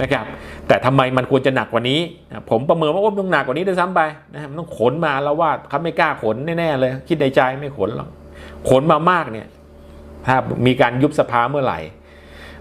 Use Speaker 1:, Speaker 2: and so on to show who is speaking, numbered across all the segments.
Speaker 1: นะครับแต่ทำไมมันควรจะหนักกว่านี้ ผมประเมินว่าว่ามันต้องหนักกว่านี้ด้วยซ้ำไปนะมันต้องขนมาแล้วว่าเขาไม่กล้าขนแน่ๆเลย คิดในใจไม่ขนหรอกขนมามากเนี่ยถ้ามีการยุบสภาเมื่อไหร่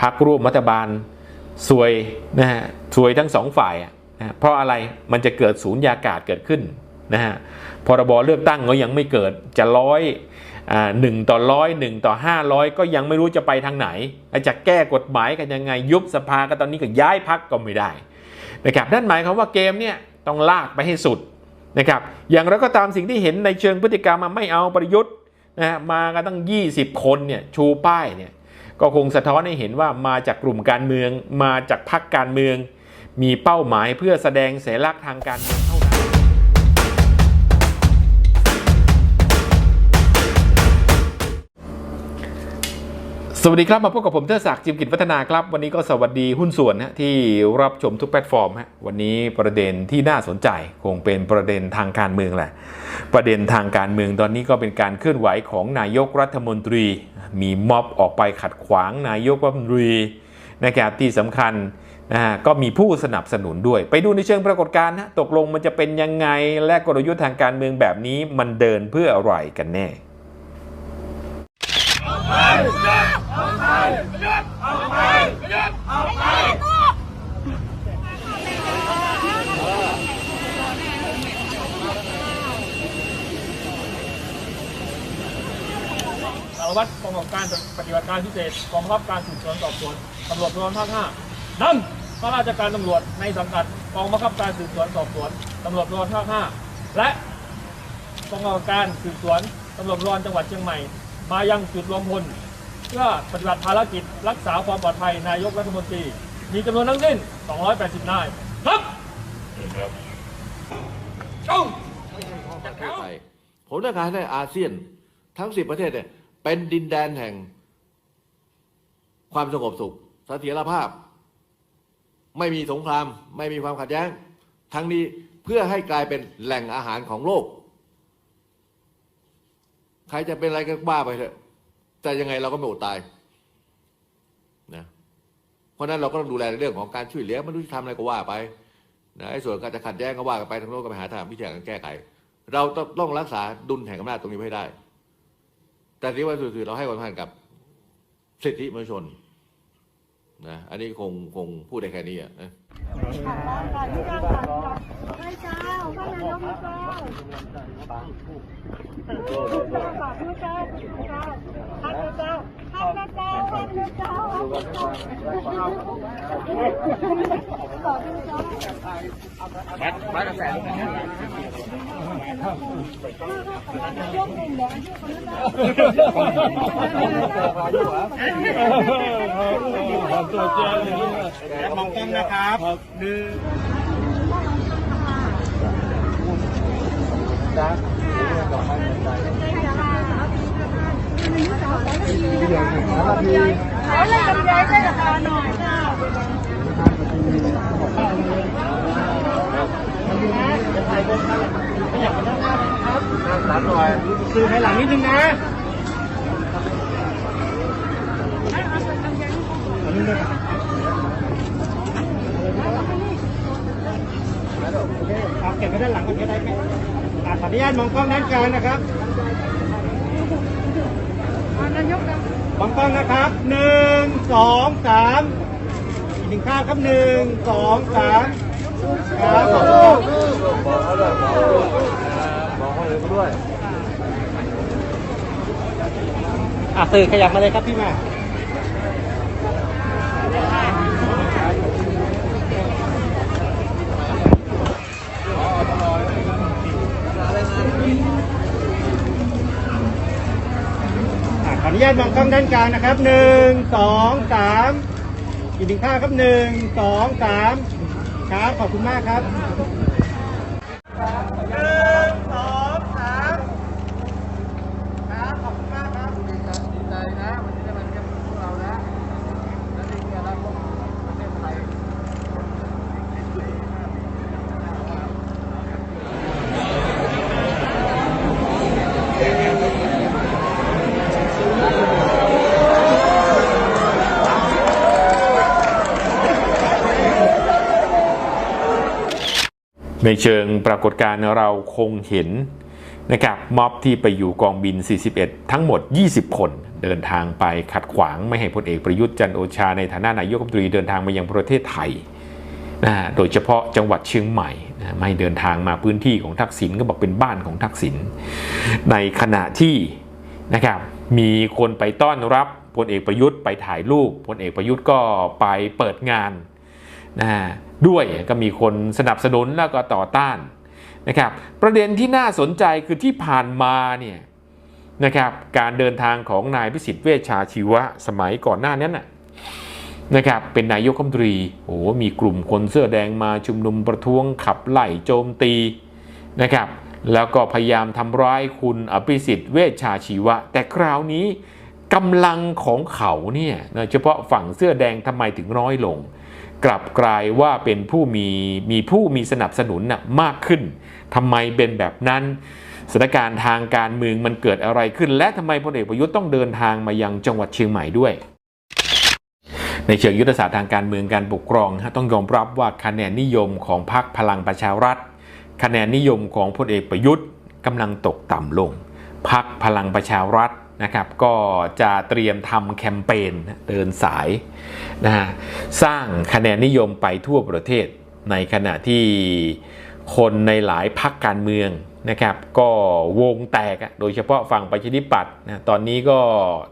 Speaker 1: พักร่วมรัฐบาลซวยนะฮะซวยทั้งสองฝ่ายนะเพราะอะไรมันจะเกิดศูนยากาศเกิดขึ้นนะฮะพรบเลือกตั้งก็ยังไม่เกิดจะร้อย หนึ่งต่อร้อยหนึ่งต่อห้าร้อยก็ยังไม่รู้จะไปทางไหนจะแก้กฎหมายกันยังไงยุบสภาก็ตอนนี้ก็ย้ายพักก็ไม่ได้นะครับนั่นหมายความว่าเกมเนี่ยต้องลากไปให้สุดนะครับอย่างเราก็ตามสิ่งที่เห็นในเชิงพฤติกรรมมาไม่เอาประยุทธ์นะฮะมากันตั้ง 20 คนเนี่ยชูป้ายเนี่ยก็คงสะท้อนให้เห็นว่ามาจากกลุ่มการเมือง มาจากพรรคการเมือง มีเป้าหมายเพื่อแสดงเสรีลักษณ์ทางการเมือง สวัสดีครับ มาพบกับผมเทอศักดิ์จิมกิจวัฒนาครับ วันนี้ก็สวัสดีหุ้นส่วนนะที่รับชมทุกแพลตฟอร์มฮะวันนี้ประเด็นที่น่าสนใจคงเป็นประเด็นทางการเมืองแหละ ประเด็นทางการเมืองตอนนี้ก็เป็นการเคลื่อนไหวของนายกรัฐมนตรี มีม็อบออกไปขัดขวางนายกรัฐมนตรีนะครับที่สำคัญนะฮะก็มีผู้สนับสนุนด้วย ไปดูในเชิงปรากฏการณ์นะตกลงมันจะเป็นยังไงและกลยุทธ์ทางการเมืองแบบนี้มันเดินเพื่ออะไรกันแน่
Speaker 2: สารวัตรกองกำกับการปฏิบัติการพิเศษกองบังคับการสืบสวนสอบสวนตำรวจภูธรภาคห้านำข้าราชการตำรวจในสังกัดกองบังคับการสืบสวนสอบสวนตำรวจภูธรภาคห้าและกองกำกับการสืบสวนตำรวจภูธรจังหวัดเชียงใหม่ มายังจุดรวมพลเพื่อปฏิบัติภารกิจรักษาความปลอดภัยนายกรัฐมนตรี มีจำนวนทั้งสิ้น 280 นาย ครับจ้อง
Speaker 3: ประเทศไทยผมต้องการให้อาเซียนทั้งสิบประเทศเนี่ยเป็นดินแดนแห่ง ความสงบสุขเสถียรภาพ ไม่มีสงคราม ไม่มีความขัดแย้ง ทั้งนี้เพื่อให้กลายเป็นแหล่งอาหารของโลกใค รจะเป็นอะไรก็บ้าไปเถอะ แต่ยังไงเราก็ไม่อดตายนะเพราะนั้นเราก็ต้องดูแลในเรื่องของการช่วยเหลือมนุษยธรรมอะไรก็ว่าไปนะไอ้ส่วนการจะขัดแย้งก็ว่ากันไปทางโน้นก็ไปหาทางวิธีกาแก้ไข เราต้องรักษาดุลแห่งอำนาจตรงนี้ให้ได้ แต่ที่ว่าสุดคือเราให้ความสำคัญกับสิทธิมนุษยชนนะอันนี้คงคงพูดได้แค่นี้อะนะ
Speaker 4: เจ้า ท่านนายกไม่เจ้าฝากผู้เจ้าเจ้าท่านเจ้าท่านเจ้าท่านเจ้าขอดูเจ้าแดงที่คนนั้น
Speaker 2: ตัวเจ้ามองกล้องนะครับหนึ่ง
Speaker 4: เขาเลยกไรได้ ราคาหน่อยเจ้า
Speaker 2: คือให้หลังนิดนึงนะเอาเก็บไว้ด้านหลังก็ได้ไหมขออนุญาตมองกล้องด้านกลางนะครับ
Speaker 4: นายก
Speaker 2: มองกล้องนะครับหนึ่งสองสามอีกหนึ่งข้างครับหนึ่งสองสามครับขอบคุณอะสื่อขยับมาเลยครับพี่แม่า อะขออ นุญาตมองกล้องด้านกลางนะครับหนึ่งสองสามอีกหนึ่งข้างครับหนึ่งสองสามครับขอบคุณมากครับหนึ่งสองสามครับ ขอบคุณมากครับดีใจนะวันนี้ได้มาเยี่ยมพวกเรานะ และนี่คืออนาคตประเทศไทย
Speaker 1: ส ในเชิงปรากฏการณ์เราคงเห็นนะครับม็อบที่ไปอยู่กองบิน 41 ทั้งหมด 20 คนเดินทางไปขัดขวางไม่ให้พลเอกประยุทธ์จันโอชาในฐานะนายกรัฐมนตรีเดินทางมายังประเทศไทยนะฮะโดยเฉพาะจังหวัดเชียงใหม่นะไม่เดินทางมาพื้นที่ของทักษิณก็บอกเป็นบ้านของทักษิณในขณะที่นะครับมีคนไปต้อนรับพลเอกประยุทธ์ไปถ่ายรูปพลเอกประยุทธ์ก็ไปเปิดงาน นะฮะด้วยก็มีคนสนับสนุนแล้วก็ต่อต้านนะครับประเด็นที่น่าสนใจคือที่ผ่านมาเนี่ยนะครับการเดินทางของนายพิสิทธิ์เวชชาชีวะสมัยก่อนหน้านั้นน่ะนะครับเป็นนายกรัฐมนตรีโอ้มีกลุ่มคนเสื้อแดงมาชุมนุมประท้วงขับไล่โจมตีนะครับแล้วก็พยายามทำร้ายคุณอภิสิทธิ์เวชชาชีวะ แต่คราวนี้กำลังของเขาเนี่ยโดยเฉพาะฝั่งเสื้อแดงทำไมถึงน้อยลง กลับกลายว่าเป็นผู้มีมีผู้มีสนับสนุนน่ะมากขึ้นทำไมเป็นแบบนั้นสถานการณ์ทางการเมืองมันเกิดอะไรขึ้น และทำไมพลเอกประยุทธ์ต้องเดินทางมายังจังหวัดเชียงใหม่ด้วยในเชิงยุทธศาสตร์ทางการเมืองการปกครองฮะต้องยอมรับว่าคะแนนนิยมของพรรคพลังประชารัฐ คะแนนนิยมของพลเอกประยุทธ์กำลังตกต่ำลงพรรคพลังประชารัฐ นะครับก็จะเตรียมทำแคมเปญเดินสายนะฮะสร้างคะแนนนิยมไปทั่วประเทศ ในขณะที่คนในหลายพักการเมืองนะครับก็วงแตกโดยเฉพาะฝั่งประชาธิปัตย์นะตอนนี้ก็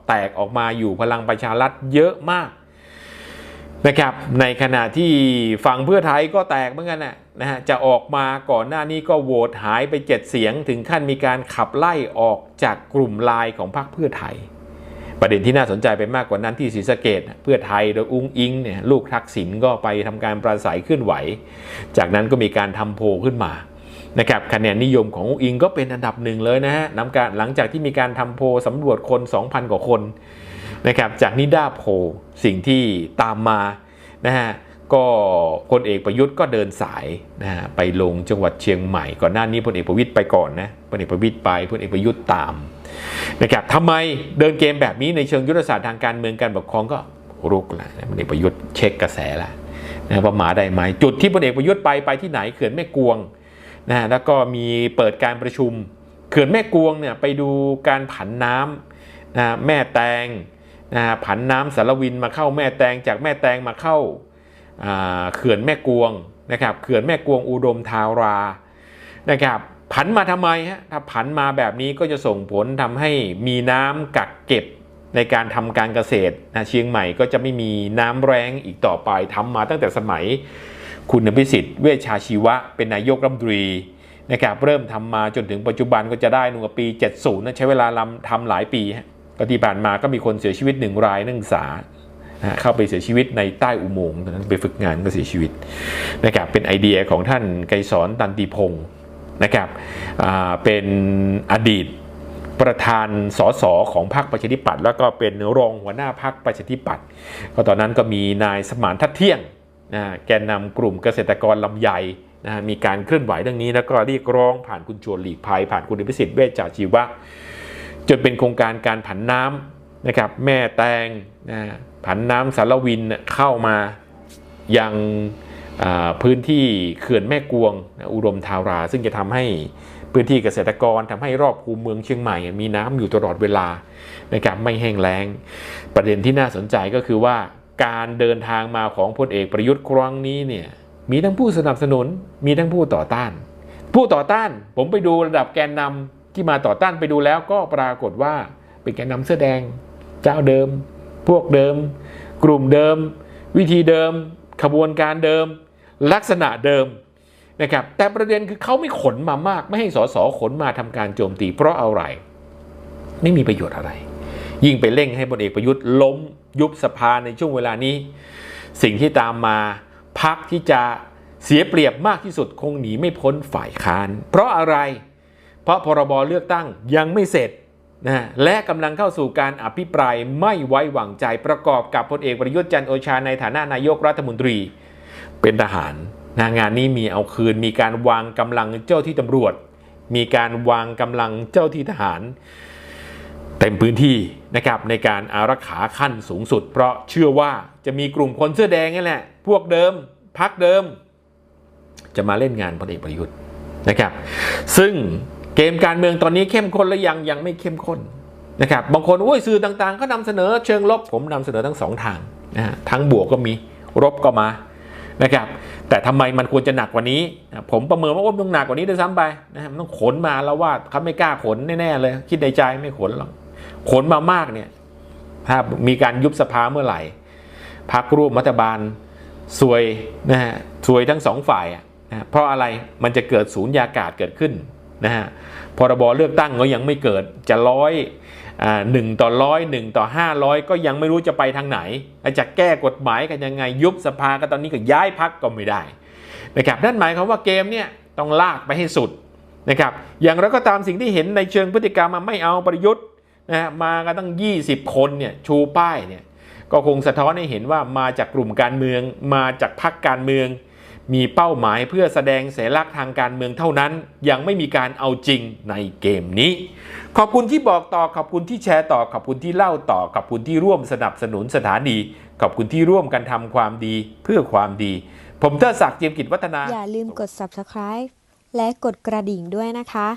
Speaker 1: แตกออกมาอยู่พลังประชารัฐเยอะมาก นะครับในขณะที่ฝั่งเพื่อไทยก็แตกเหมือนกันนะนะฮะจะออกมาก่อนหน้านี้ก็โหวตหายไป 7 เสียง ถึงขั้นมีการขับไล่ออกจากกลุ่มลน์ของพรรคเพื่อไทย ประเด็นที่น่าสนใจไปมากกว่านั้นที่ศรีสะเกดเพื่อไทยโดยอุ้งอิงเนี่ยลูกทักษิณก็ไปทำการปราศัยเคลื่อนไหว จากนั้นก็มีการทำโพลขึ้นมานะครับคะแนนนิยมของอุ้งอิงก็เป็นอันดับหนึ่งเลยนะฮะนำการหลังจากที่มีการทำโพลสำรวจคน 2,000 กว่าคน นะครับจากนิด้าโพสิ่งที่ตามมานะฮะก็พลเอกประยุทธ์ก็เดินสายนะฮะไปลงจังหวัดเชียงใหม่ ก่อนหน้านี้พลเอกประวิตยไปก่อนนะพลเอกประวิตยไปพลเอกประยุทธ์ตามนะครับทำไมเดินเกมแบบนี้ในเชิงยุทธศาสตร์ทางการเมืองการปกครองก็รุกล้วพลเอกประยุทธ์เช็คกระแสล้วนะว่าหมาได้ไหมจุดที่พลเอกประยุทธ์ไปไปที่ไหนเขื่อนแม่กวงนะฮะแล้วก็มีเปิดการประชุม เขื่อนแม่กวงเนี่ยไปดูการผันน้ำนะแม่แตง ผันน้ำสารวินมาเข้าแม่แตงจากแม่แตงมาเข้าเขื่อนแม่กวงนะครับเขื่อนแม่กวงอุดมทารานะครับผันมาทำไมฮะถ้าผันมาแบบนี้ก็จะส่งผลทำให้มีน้ำกักเก็บในการทำการเกษตรนะเชียงใหม่ก็จะไม่มีน้ำแรงอีกต่อไปทำมาตั้งแต่สมัยคุณอภิสิทธิ์เวชชาชีวะ เป็นนายกรัฐมนตรีนะครับเริ่มทำมาจนถึงปัจจุบันก็จะได้หนึ่งปี 70นะใช้เวลาทำหลายปีฮะ ก็ที่ผ่านมาก็มีคนเสียชีวิตหนึ่งรายนักศึกษาเข้าไปเสียชีวิตในใต้อุโมงค์ตอนนั้นไปฝึกงานก็เสียชีวิตนะครับเป็นไอเดียของท่านไกรสอนตันติพงศ์นะครับเป็นอดีตประธานสสของพรรคประชาธิปัตย์แล้วก็เป็นรองหัวหน้าพรรคประชาธิปัตย์ก็ตอนนั้นก็มีนายสมานทัดเที่ยงนะแกนนำกลุ่มเกษตรกรลำไยนะมีการเคลื่อนไหวเรื่องนี้แล้วก็เรียกร้องผ่านคุณชวนหลีกภัยผ่านคุณอภิสิทธิ์เวชจาชีวะ จนเป็นโครงการการผันน้ำนะครับแม่แตงนะผันน้ำสารวินเข้ามายังพื้นที่เขื่อนแม่กวงอุดมทารา ซึ่งจะทำให้พื้นที่เกษตรกรทำให้รอบคูเมืองเชียงใหม่ มีน้ำอยู่ตลอดเวลานะครับไม่แห้งแล้ง ประเด็นที่น่าสนใจก็คือว่าการเดินทางมาของพลเอกประยุทธ์ครั้งนี้เนี่ยมีทั้งผู้สนับสนุนมีทั้งผู้ต่อต้าน ผู้ต่อต้านผมไปดูระดับแกนนำ ที่มาต่อต้านไปดูแล้วก็ปรากฏว่าเป็นแกนนำเสื้อแดง เจ้าเดิม พวกเดิม กลุ่มเดิม วิธีเดิม ขบวนการเดิม ลักษณะเดิมนะครับแต่ประเด็นคือเขาไม่ขนมามาก ไม่ให้สสขนมาทำการโจมตี เพราะอะไร ไม่มีประโยชน์อะไร ยิ่งไปเร่งให้พลเอกประยุทธ์ล้มยุบสภาในช่วงเวลานี้ สิ่งที่ตามมาพักที่จะเสียเปรียบมากที่สุดคงหนีไม่พ้นฝ่ายค้าน เพราะอะไร เพราะพรบเลือกตั้งยังไม่เสร็จนะฮะและกำลังเข้าสู่การอภิปรายไม่ไว้วางใจประกอบกับพลเอกประยุทธ์จันทร์โอชาในฐานะนายกรัฐมนตรี เป็นทหารนะงานนี้มีเอาคืนมีการวางกำลังเจ้าที่ตำรวจ มีการวางกำลังเจ้าที่ทหาร เต็มพื้นที่นะครับในการอารักขาขั้นสูงสุด เพราะเชื่อว่าจะมีกลุ่มคนเสื้อแดงนี่แหละ พวกเดิมพักเดิม จะมาเล่นงานพลเอกประยุทธ์นะครับ ซึ่ง เกมการเมืองตอนนี้เข้มข้นหรือยังยังไม่เข้มข้นนะครับบางคนโอ้ยสื่อต่างๆ ก็นำเสนอเชิงลบผมนำเสนอทั้งสองทางนะฮะทั้งบวกก็มีรบก็มานะครับแต่ทำไมมันควรจะหนักกว่านี้ ผมประเมินว่าโอ้ยต้องหนักกว่านี้ด้วยซ้ำไปนะฮะมันต้องขนมาแล้วว่าเขาไม่กล้าขนแน่ๆเลย คิดในใจไม่ขนหรอกขนมามากเนี่ยถ้ามีการยุบสภาเมื่อไหร่พักร่วมรัฐบาลซวยนะฮะซวยทั้งสองฝ่ายอะนะเพราะอะไรมันจะเกิดศูนย์ยากาศเกิดขึ้น นะฮะพรบเลือกตั้งก็ยังไม่เกิดจะร้อยหนึ่งต่อร้อยหนึ่งต่อห้าร้อยก็ยังไม่รู้จะไปทางไหนจะแก้กฎหมายกันยังไงยุบสภาก็ตอนนี้ก็ย้ายพักก็ไม่ได้นะครับนั่นหมายความว่าเกมเนี่ยต้องลากไปให้สุดนะครับอย่างไรก็ตามสิ่งที่เห็นในเชิงพฤติกรรมมาไม่เอาประยุทธ์นะฮะมากันตั้ง 20 คนเนี่ยชูป้ายเนี่ยก็คงสะท้อนให้เห็นว่ามาจากกลุ่มการเมือง มาจากพรรคการเมือง มีเป้าหมายเพื่อแสดงเสลักทางการเมืองเท่านั้น ยังไม่มีการเอาจริงในเกมนี้ ขอบคุณที่บอกต่อขอบคุณที่แชร์ต่อขอบคุณที่เล่าต่อขอบคุณที่ร่วมสนับสนุนสถานี ขอบคุณที่ร่วมกันทำความดีเพื่อความดี ผมเทอศักดิ์เจียมกิจวัฒนา
Speaker 5: อย่าลืมกด subscribe และกดกระดิ่งด้วยนะคะ